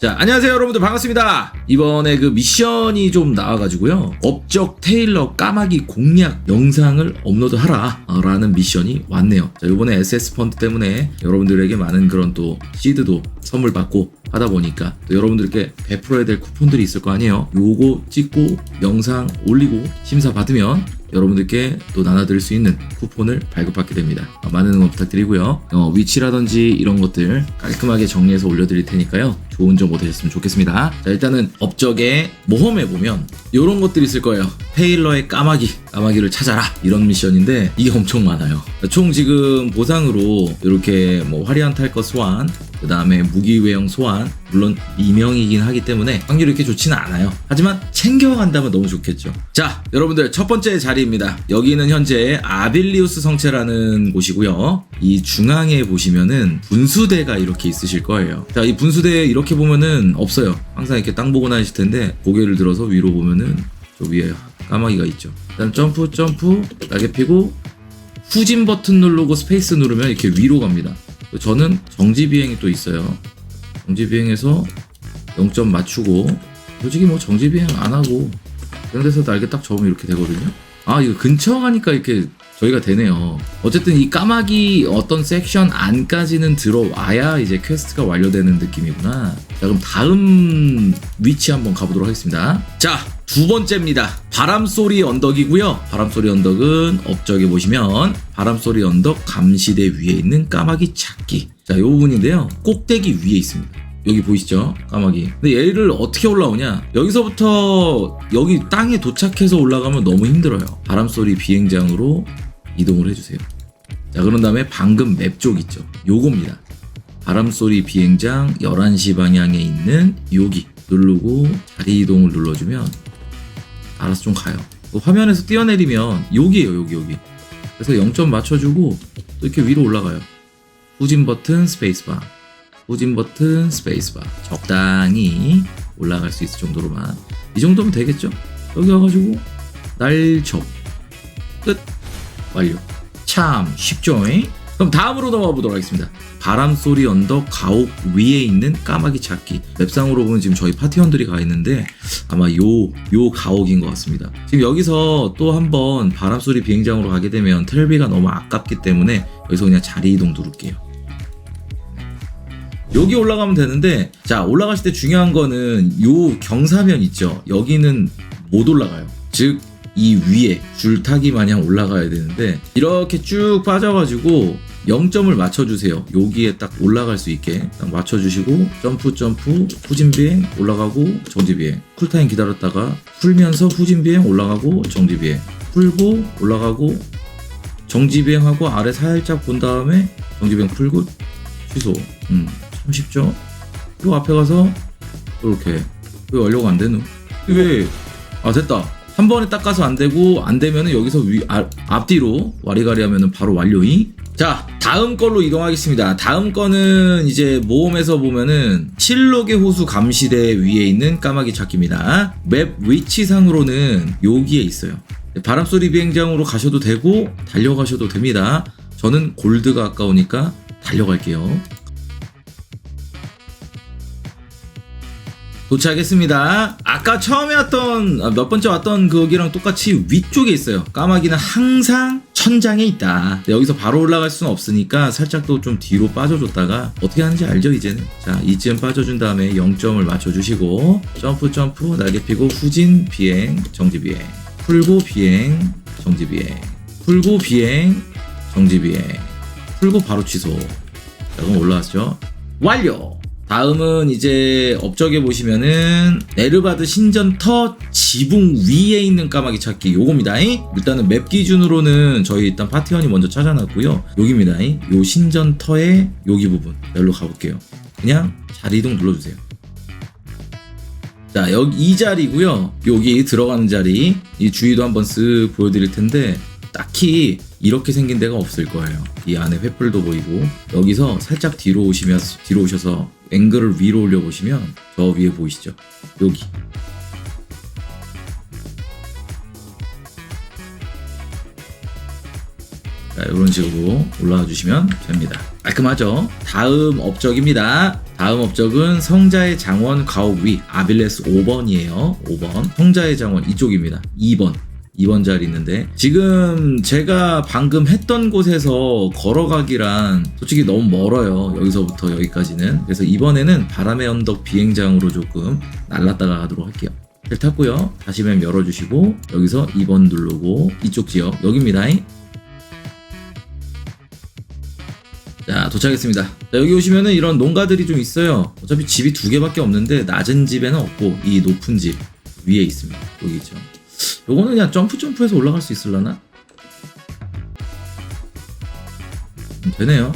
자, 안녕하세요, 여러분들. 반갑습니다. 이번에 그 미션이 좀 나와가지고요. 업적 테일러 까마귀 공략 영상을 업로드하라. 라는 미션이 왔네요. 자, 요번에 SS 펀드 때문에 여러분들에게 많은 그런 또 시드도 선물 받고 하다 보니까 또 여러분들께 베풀어야 될 쿠폰들이 있을 거 아니에요. 요거 찍고 영상 올리고 심사 받으면 여러분들께 또 나눠드릴 수 있는 쿠폰을 발급받게 됩니다. 어, 많은 응원 부탁드리고요. 어, 위치라든지 이런 것들 깔끔하게 정리해서 올려드릴 테니까요. 좋은 정보 되셨으면 좋겠습니다. 자, 일단은 업적에 모험해 보면 이런 것들이 있을 거예요. 테일러의 까마귀, 까마귀를 찾아라 이런 미션인데 이게 엄청 많아요. 총 지금 보상으로 이렇게 뭐 화려한 탈것 소환, 그 다음에 무기 외형 소환, 물론 이명이긴 하기 때문에 확률이 이렇게 좋지는 않아요. 하지만 챙겨간다면 너무 좋겠죠. 자, 여러분들 첫 번째 자리입니다. 여기는 현재 아빌리우스 성체라는 곳이고요. 이 중앙에 보시면은 분수대가 이렇게 있으실 거예요. 자, 이 분수대 이렇게 보면은 없어요. 항상 이렇게 땅 보고 다니실 텐데 고개를 들어서 위로 보면은 저 위에 까마귀가 있죠. 일단 점프, 점프, 날개 피고 후진 버튼 누르고 스페이스 누르면 이렇게 위로 갑니다. 저는 정지 비행이 또 있어요. 정지 비행에서 0점 맞추고 솔직히 뭐 정지 비행 안 하고 그런 데서 날개 딱 접으면 이렇게 되거든요. 아 이거 근처 가니까 이렇게 저희가 되네요. 어쨌든 이 까마귀 어떤 섹션 안까지는 들어와야 이제 퀘스트가 완료되는 느낌이구나. 자 그럼 다음 위치 한번 가보도록 하겠습니다. 자 두 번째입니다. 바람소리 언덕이고요. 바람소리 언덕은 업적에 보시면 바람소리 언덕 감시대 위에 있는 까마귀 찾기. 자, 이 부분인데요. 꼭대기 위에 있습니다. 여기 보이시죠? 까마귀. 근데 얘를 어떻게 올라오냐? 여기서부터 여기 땅에 도착해서 올라가면 너무 힘들어요. 바람소리 비행장으로 이동을 해주세요. 자, 그런 다음에 방금 맵 쪽 있죠? 요겁니다. 바람소리 비행장 11시 방향에 있는 여기 누르고 자리 이동을 눌러주면 알아서 좀 가요. 그 화면에서 뛰어내리면 여기에요, 여기, 여기. 그래서 0점 맞춰주고 또 이렇게 위로 올라가요. 후진 버튼 스페이스바. 후진 버튼 스페이스바. 적당히 올라갈 수 있을 정도로만. 이 정도면 되겠죠? 여기 와가지고 날 접. 끝. 완료. 참 쉽죠? 잉? 그럼 다음으로 넘어가 보도록 하겠습니다. 바람소리 언덕 가옥 위에 있는 까마귀 찾기. 맵상으로 보면 지금 저희 파티원들이 가 있는데 아마 요, 요 가옥인 것 같습니다. 지금 여기서 또 한번 바람소리 비행장으로 가게 되면 텔비가 너무 아깝기 때문에 여기서 그냥 자리 이동 누를게요. 여기 올라가면 되는데 자 올라가실 때 중요한 거는 요 경사면 있죠 여기는 못 올라가요 즉 이 위에 줄타기 마냥 올라가야 되는데 이렇게 쭉 빠져가지고 0점을 맞춰주세요 여기에 딱 올라갈 수 있게 딱 맞춰주시고 점프 점프 후진 비행 올라가고 정지 비행 쿨타임 기다렸다가 풀면서 후진 비행 올라가고 정지 비행 풀고 올라가고 정지 비행하고 아래 살짝 본 다음에 정지 비행 풀고 취소 음. 참 쉽죠? 요 앞에 가서 이렇게 왜 완료가 안 되노? 왜? 아 됐다. 한 번에 닦아서 안 되고 안 되면은 여기서 위 아, 앞뒤로 와리가리 하면은 바로 완료이. 자 다음 걸로 이동하겠습니다. 다음 거는 이제 모험에서 보면은 칠록의 호수 감시대 위에 있는 까마귀 찾기입니다. 맵 위치상으로는 여기에 있어요. 바람소리 비행장으로 가셔도 되고 달려가셔도 됩니다. 저는 골드가 아까우니까 달려갈게요. 도착했습니다. 아까 처음에 왔던 아, 몇 번째 왔던 거기랑 똑같이 위쪽에 있어요. 까마귀는 항상 천장에 있다. 여기서 바로 올라갈 수는 없으니까 살짝 또 좀 뒤로 빠져줬다가 어떻게 하는지 알죠 이제는. 자 이쯤 빠져준 다음에 0점을 맞춰주시고 점프 점프 날개 피고 후진 비행 정지 비행 풀고 비행 정지 비행 풀고 비행 정지 비행 풀고 바로 취소. 자 그럼 올라왔죠. 완료. 다음은 이제 업적에 보시면은 네르바드 신전터 지붕 위에 있는 까마귀 찾기 요겁니다. 일단은 맵 기준으로는 저희 일단 파티원이 먼저 찾아놨고요. 여기입니다. 요 신전터의 여기 부분 여기로 가볼게요. 그냥 자리 이동 눌러주세요. 자 여기 이 자리고요. 여기 들어가는 자리 이 주위도 한번 쓱 보여드릴 텐데 딱히 이렇게 생긴 데가 없을 거예요. 이 안에 횃불도 보이고 여기서 살짝 뒤로 오시면 뒤로 오셔서 앵글을 위로 올려 보시면 저 위에 보이시죠? 여기 자, 이런 식으로 올라와 주시면 됩니다. 깔끔하죠? 다음 업적입니다. 다음 업적은 성자의 장원 가옥 위 아빌레스 5번이에요. 5번. 성자의 장원 이쪽입니다. 2번. 2번 자리 있는데 지금 제가 방금 했던 곳에서 걸어가기란 솔직히 너무 멀어요. 여기서부터 여기까지는. 그래서 이번에는 바람의 언덕 비행장으로 조금 날랐다가 가도록 할게요. 벨 탔고요. 다시 맵 열어주시고 여기서 2번 누르고 이쪽 지역 여기입니다. 자 도착했습니다. 자, 여기 오시면은 이런 농가들이 좀 있어요. 어차피 집이 두 개밖에 없는데 낮은 집에는 없고 이 높은 집 위에 있습니다. 여기 있죠 요거는 그냥 점프 점프해서 올라갈 수 있을라나? 음, 되네요.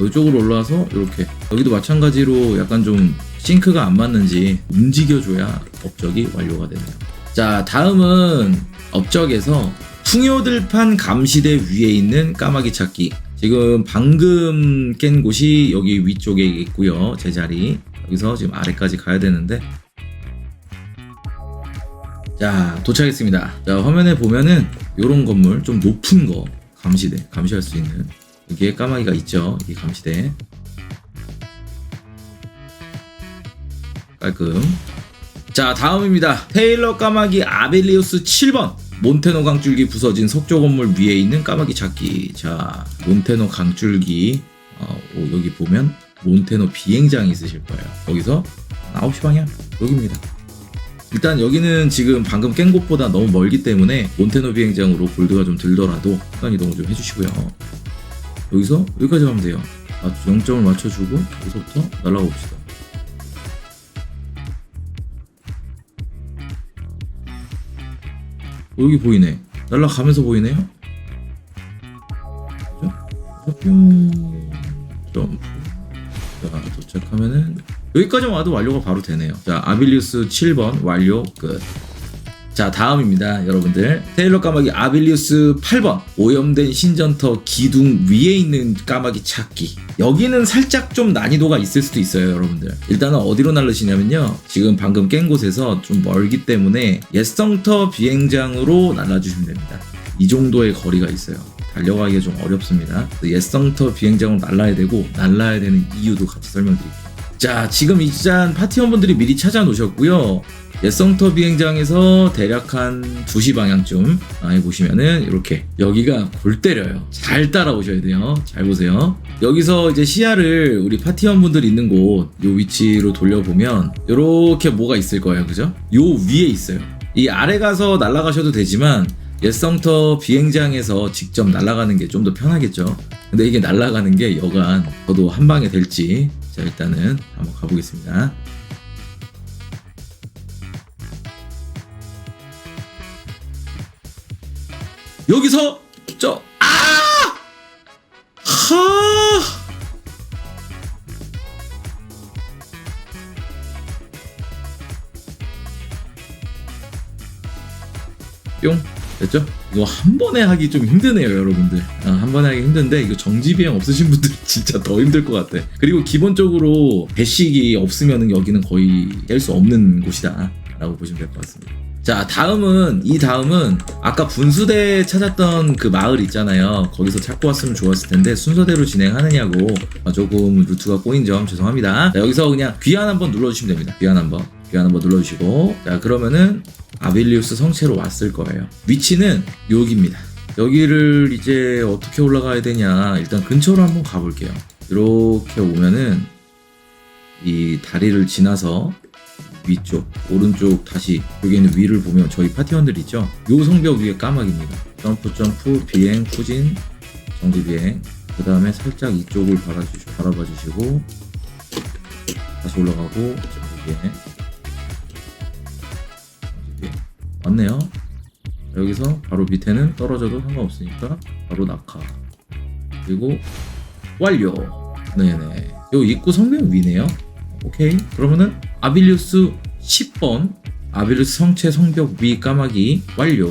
이쪽으로 올라와서 이렇게 여기도 마찬가지로 약간 좀 싱크가 안 맞는지 움직여줘야 업적이 완료가 되네요. 자 다음은 업적에서 풍요들판 감시대 위에 있는 까마귀 찾기. 지금 방금 깬 곳이 여기 위쪽에 있고요. 제 자리. 여기서 지금 아래까지 가야 되는데 자 도착했습니다. 자 화면에 보면은 요런 건물 좀 높은 거 감시대 감시할 수 있는. 여기에 까마귀가 있죠 이 감시대. 깔끔. 자 다음입니다. 테일러 까마귀 아벨리우스 7번. 몬테노 강줄기 부서진 석조 건물 위에 있는 까마귀 찾기. 자 몬테노 강줄기. 어, 오, 여기 보면 몬테노 비행장이 있으실 거예요. 여기서 9시 방향 여기입니다 일단 여기는 지금 방금 깬 곳보다 너무 멀기 때문에 몬테노 비행장으로 골드가 좀 들더라도 시간 이동을 좀 해주시고요. 여기서 여기까지 가면 돼요. 0점을 맞춰주고 여기서부터 날아가 봅시다. 어, 여기 보이네. 날아가면서 보이네요. 그죠? 뿅 점프. 자 도착하면은 여기까지만 와도 완료가 바로 되네요. 자, 아빌리우스 7번 완료 끝. 자, 다음입니다. 여러분들. 테일러 까마귀 아빌리우스 8번. 오염된 신전터 기둥 위에 있는 까마귀 찾기. 여기는 살짝 좀 난이도가 있을 수도 있어요, 여러분들. 일단은 어디로 날르시냐면요. 지금 방금 깬 곳에서 좀 멀기 때문에 옛성터 비행장으로 날라주시면 됩니다. 이 정도의 거리가 있어요. 달려가기가 좀 어렵습니다. 옛성터 비행장으로 날라야 되고, 날라야 되는 이유도 같이 설명드릴게요. 자, 지금 이 시간 파티원분들이 미리 찾아 놓으셨고요. 옛성터 비행장에서 대략 한 2시 방향쯤 아, 보시면은 이렇게 여기가 골 때려요. 잘 따라오셔야 돼요. 잘 보세요. 여기서 이제 시야를 우리 파티원분들 있는 곳 요 위치로 돌려보면 이렇게 뭐가 있을 거예요. 그죠? 요 위에 있어요. 이 아래 가서 날아가셔도 되지만 옛성터 비행장에서 직접 날아가는 게 좀 더 편하겠죠. 근데 이게 날아가는 게 여간 저도 한 방에 될지 자 일단은 한번 가보겠습니다. 여기서 저 아! 하! 뿅 됐죠? 이거 한 번에 하기 좀 힘드네요, 여러분들. 아, 한 번에 하기 힘든데 이거 정지 비행 없으신 분들 진짜 더 힘들 것 같아. 그리고 기본적으로 배식이 없으면 여기는 거의 깰 수 없는 곳이다 라고 보시면 될 것 같습니다. 자, 다음은 이 다음은 아까 분수대 찾았던 그 마을 있잖아요. 거기서 찾고 왔으면 좋았을 텐데 순서대로 진행하느냐고 조금 루트가 꼬인 점 죄송합니다. 자, 여기서 그냥 귀환 한번 눌러주시면 됩니다. 귀환 한번. 귀환 한번 눌러주시고 자 그러면은 아빌리우스 성체로 왔을 거예요. 위치는 여기입니다. 여기를 이제 어떻게 올라가야 되냐 일단 근처로 한번 가볼게요. 이렇게 오면은 이 다리를 지나서 위쪽 오른쪽 다시 여기 있는 위를 보면 저희 파티원들 있죠. 요 성벽 위에 까마귀입니다. 점프 점프 비행 후진 정지 비행 그 다음에 살짝 이쪽을 바라주시, 바라봐 주시고 다시 올라가고 정지 비행 맞네요. 여기서 바로 밑에는 떨어져도 상관없으니까 바로 낙하. 그리고 완료. 네네. 요 입구 성명 위네요. 오케이. 그러면은 아빌리우스 10번 아빌리우스 성체 성벽 위 까마귀 완료.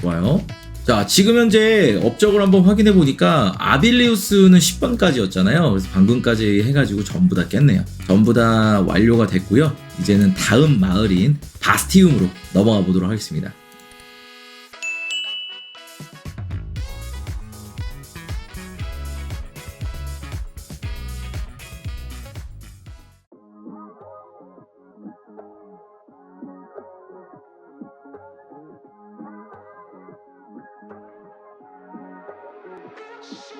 좋아요. 자, 지금 현재 업적을 한번 확인해 보니까 아빌리우스는 10번까지였잖아요. 그래서 방금까지 해가지고 전부 다 깼네요. 전부 다 완료가 됐고요. 이제는 다음 마을인 바스티움으로 넘어가 보도록 하겠습니다. 是。